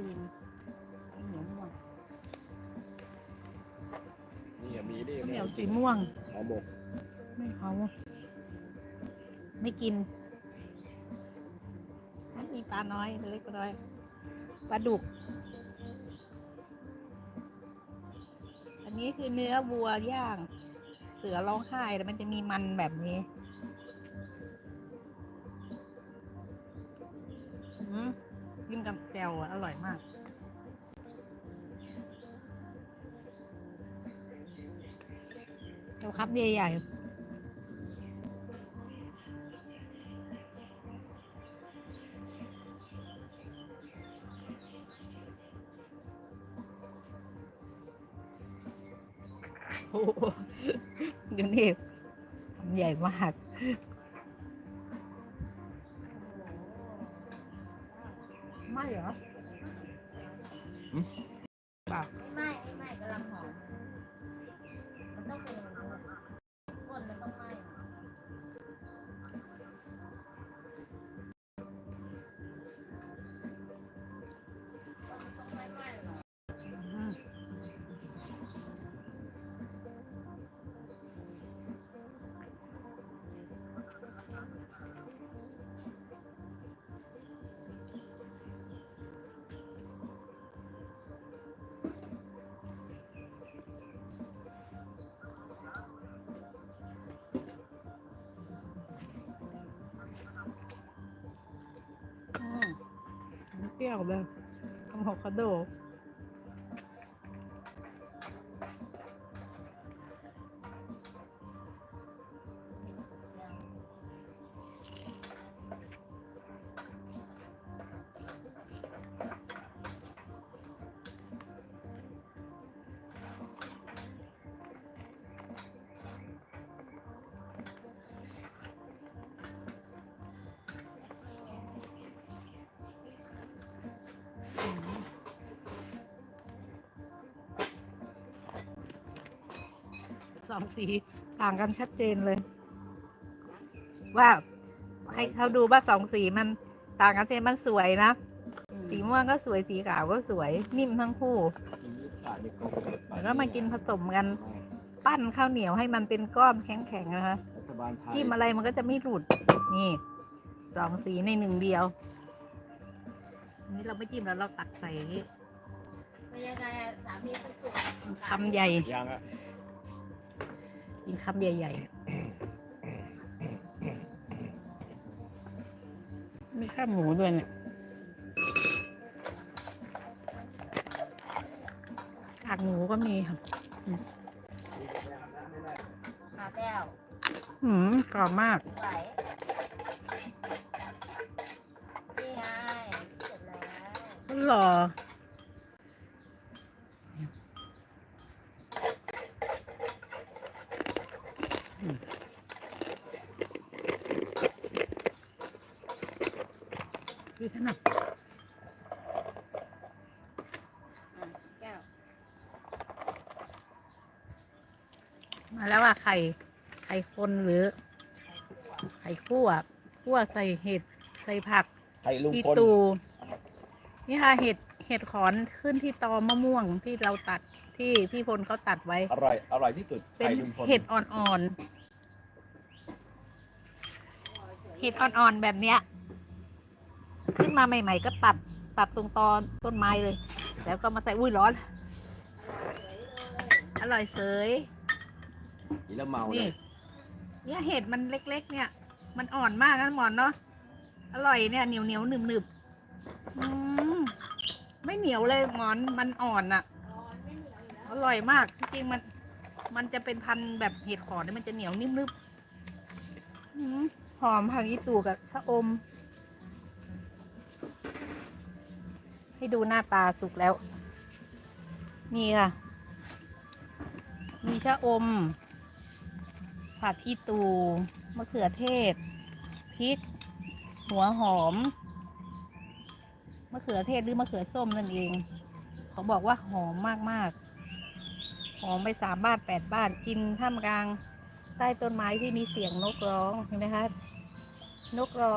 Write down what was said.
อื่นข้าวเหนียวม่วงนี่อะมีดิข้าวเหนียวสีม่วง ห่อหมกไม่เอาไม่กินม่มีปลาน้อยเล็กน้อยปลาดุก อันนี้คือเนื้อวัวย่าง เสือร้องไห้แต่มันจะมีมันแบบนี้ จวอร่อยมาก เจ้าครับใหญ่ๆโอ้โหเดี๋ยวนี้ใหญ่มาก ไม่เหรอเปล่าไม่ไม่ไม่กำลังหอมมันต้องเป็นอย่างนั้นก้น เปรี้ยวเลยอะโวคาโด สองสีต่างกันชัดเจนเลย ว่าให้เขาดูว่าสองสีมันต่างกันเจนมันสวยนะ สีม่วงก็สวยสีขาวก็สวยนิ่มทั้งคู่กินลูกชายในกรงแล้วก็มากินผสมกัน ปั้นข้าวเหนียวให้มันเป็นก้อนแข็งๆนะคะรัฐบาลไทยจิ้มอะไรมันก็จะไม่หลุดนี่สองสีในหนึ่งเดียวอันนี้เราไม่จิ้มแล้วเราตักใส่อย่างนี้เป็นยังไงอะสามีเป็นสุขคำใหญ่ยังอะ กินคำใหญ่ๆ มีข้าวหมูด้วยเนี่ยกากหมูก็มีค่ะขาแก้วหืมกรอบมากไหลนี่ไงเสร็จแล้วหล่ออื อขนาดอะแก้วมาแล้วว่าไข่ ไข่คนหรือ ไข่คั่วคั่วใส่เห็ดใส่ผักไทยลุงอีพลตูนี่ค่ะเห็ดเห็ดขอนขึ้นที่ตอมะม่วงที่เราตัดที่พี่พลเขาตัดไว้ อร่อย อร่อยที่สุดเป็ไทนยลุงพลเห็ดอ่อนๆ เห็ดอ่อนๆ แบบเนี้ย ขึ้นมาใหม่ ๆ ก็ตัดตัดตรงตอนต้นไม้เลย แล้วก็มาใส่อุ้ยร้อน อร่อยเสยกินแล้วเมาเลนี่ยเนี่ยเห็ดมันเล็ก ๆ เนี่ย มันอ่อนมากนะหมอนเนาะอร่อยเนี่ยเหนียวเหนียวๆหนึบหนึบๆอืมไม่เหนียวเลยหมอนมันอ่อนอะอร่อยมากจริงๆมัน มันจะเป็นพันธุ์แบบเห็ดขอนเนี่ยมันจะเหนียวนิ่มนึบอืมหอมผักอีตูกับชะอม ให้ดูหน้าตาสุกแล้ว นี่ค่ะ มีชะอม ผักอีตูมะเขือเทศ พริก หัวหอม มะเขือเทศหรือมะเขือส้มนั่นเอง เขาบอกว่าหอมมากๆ หอมไปสามบ้านแปดบ้านกินท่ามกลาง ใต้ต้นไม้ที่มีเสียงนกร้องเห็นไหมคะ นกร้อง